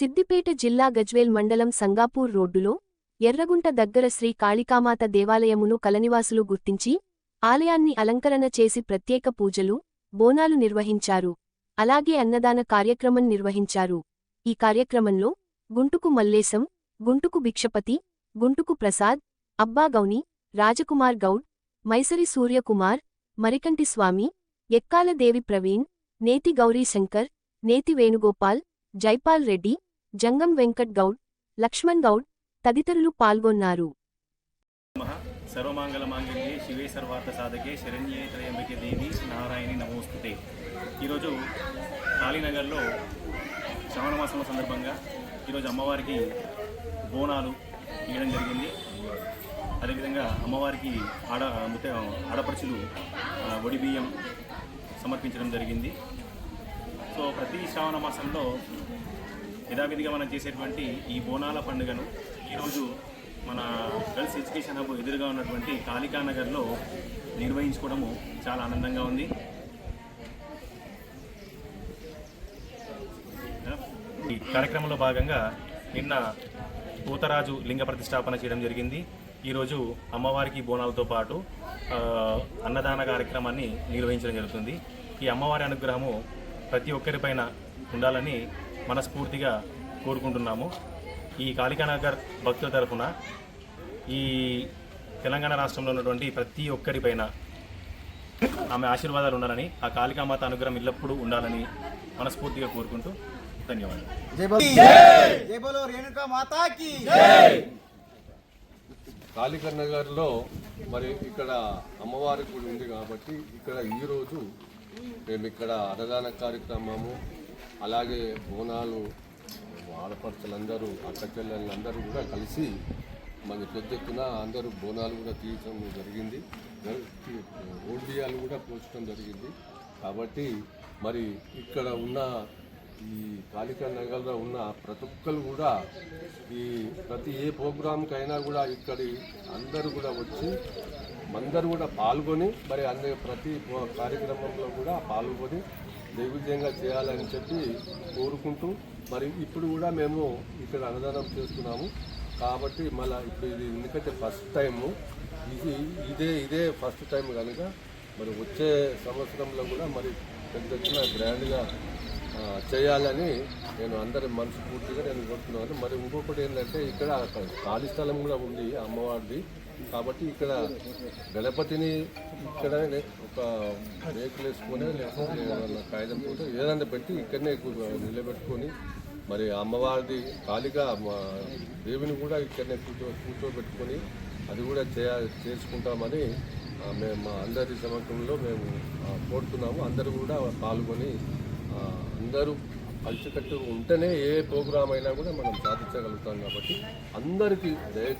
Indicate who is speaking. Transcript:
Speaker 1: సిద్దిపేట జిల్లా గజ్వేల్ మండలం సంగాపూర్ రోడ్డులో ఎర్రగుంట దగ్గర శ్రీ కాళికామాత దేవాలయమును కలనివాసులు గుర్తించి ఆలయాన్ని అలంకరణ చేసి ప్రత్యేక పూజలు బోనాలు నిర్వహించారు. అలాగే అన్నదాన కార్యక్రమం నిర్వహించారు. ఈ కార్యక్రమంలో గుంటుకు మల్లేశం గుంటుకు భిక్షపతి గుంటుకు ప్రసాద్ అబ్బాగౌని రాజకుమార్ గౌడ్ మైసరి సూర్యకుమార్ మరికంటి స్వామి ఎక్కాల దేవి ప్రవీణ్ నేతి గౌరీ శంకర్ నేతి వేణుగోపాల్ జైపాల్ రెడ్డి జంగం వెంకట్ గౌడ్ లక్ష్మణ్ గౌడ్ తదితరులు పాల్గొన్నారు.
Speaker 2: నమః. మాంగళ్యే శివే సర్వార్థ సాధకే శరణ్యే త్రయంబకే దేవి నారాయణి నమోస్తుతే. ఈరోజు కాళీనగర్లో శ్రవణ మాసం సందర్భంగా ఈరోజు అమ్మవారికి బోనాలు ఇవ్వడం జరిగింది. అదేవిధంగా అమ్మవారికి ఆడ ముత్త ఆడపడుచులు బియ్యం సమర్పించడం జరిగింది. సో ప్రతి శ్రావణ మాసంలో యథావిధిగా మనం చేసేటువంటి ఈ బోనాల పండుగను ఈరోజు మన గర్ల్స్ ఎడ్యుకేషన్ హబ్ ఎదురుగా ఉన్నటువంటి కాళికా నగర్లో నిర్వహించుకోవడము చాలా ఆనందంగా ఉంది. ఈ కార్యక్రమంలో భాగంగా నిన్న పూతరాజు లింగ ప్రతిష్టాపన చేయడం జరిగింది. ఈరోజు అమ్మవారికి బోనాలతో పాటు అన్నదాన కార్యక్రమాన్ని నిర్వహించడం జరుగుతుంది. ఈ అమ్మవారి అనుగ్రహము ప్రతి ఒక్కరిపైన ఉండాలని మనస్ఫూర్తిగా కోరుకుంటున్నాము. ఈ కాళికానగర్ భక్తుల తరఫున ఈ తెలంగాణ రాష్ట్రంలో ఉన్నటువంటి ప్రతి ఒక్కరిపైన ఆమె ఆశీర్వాదాలు ఉండాలని ఆ కాళికామాత అనుగ్రహం ఎల్లప్పుడూ ఉండాలని మనస్ఫూర్తిగా కోరుకుంటూ ధన్యవాదాలు.
Speaker 3: కాళిక నగర్లో మరి ఇక్కడ అమ్మవారి గుడి ఉంది కాబట్టి ఇక్కడ ఈరోజు మేము ఇక్కడ అన్నదాన కార్యక్రమము అలాగే బోనాలు ఆడపడుచులందరూ అక్క చెల్లెళ్ళందరూ కూడా కలిసి మన పెద్ద ఎత్తున అందరూ బోనాలు కూడా తీయటం జరిగింది. ఓడియాలు కూడా పోల్చడం జరిగింది. కాబట్టి మరి ఇక్కడ ఉన్న ఈ కాళికా నగర్లో ఉన్న ప్రతి ఒక్కరు కూడా ఈ ప్రతి ఏ ప్రోగ్రాంకైనా కూడా ఇక్కడి అందరూ కూడా వచ్చి అందరూ కూడా పాల్గొని మరి అన్ని ప్రతి కార్యక్రమంలో కూడా పాల్గొని దిగ్విజయంగా చేయాలని చెప్పి కోరుకుంటూ మరి ఇప్పుడు కూడా మేము ఇక్కడ అన్నదానం చేస్తున్నాము. కాబట్టి మళ్ళీ ఇప్పుడు ఇది ఎందుకంటే ఫస్ట్ టైము ఇది ఇదే ఇదే ఫస్ట్ టైం కనుక మరి వచ్చే సంవత్సరంలో కూడా మరి పెద్ద ఎత్తున గ్రాండ్గా చేయాలని నేను అందరి మనసు పూర్తిగా నేను కోరుతున్నాను. మరి ఇంకొకటి ఏంటంటే ఇక్కడ ఖాళీ స్థలం కూడా ఉంది అమ్మవారిది. కాబట్టి ఇక్కడ గణపతిని ఇక్కడ ఒక రేకులు వేసుకొని లేకపోతే ఏదైనా కాగితం పోతే ఏదైనా పెట్టి ఇక్కడనే నిలబెట్టుకొని మరి అమ్మవారిది కాళిగా మా దేవిని కూడా ఇక్కడనే కూర్చో కూర్చోబెట్టుకొని అది కూడా చేయ చేసుకుంటామని మేము మా అందరి సమక్షంలో మేము కోరుతున్నాము. అందరూ కూడా పాల్గొని అందరూ కలిసికట్టు ఉంటేనే ఏ ప్రోగ్రాం అయినా కూడా మనం సాధించగలుగుతాం కాబట్టి అందరికీ దయచేసి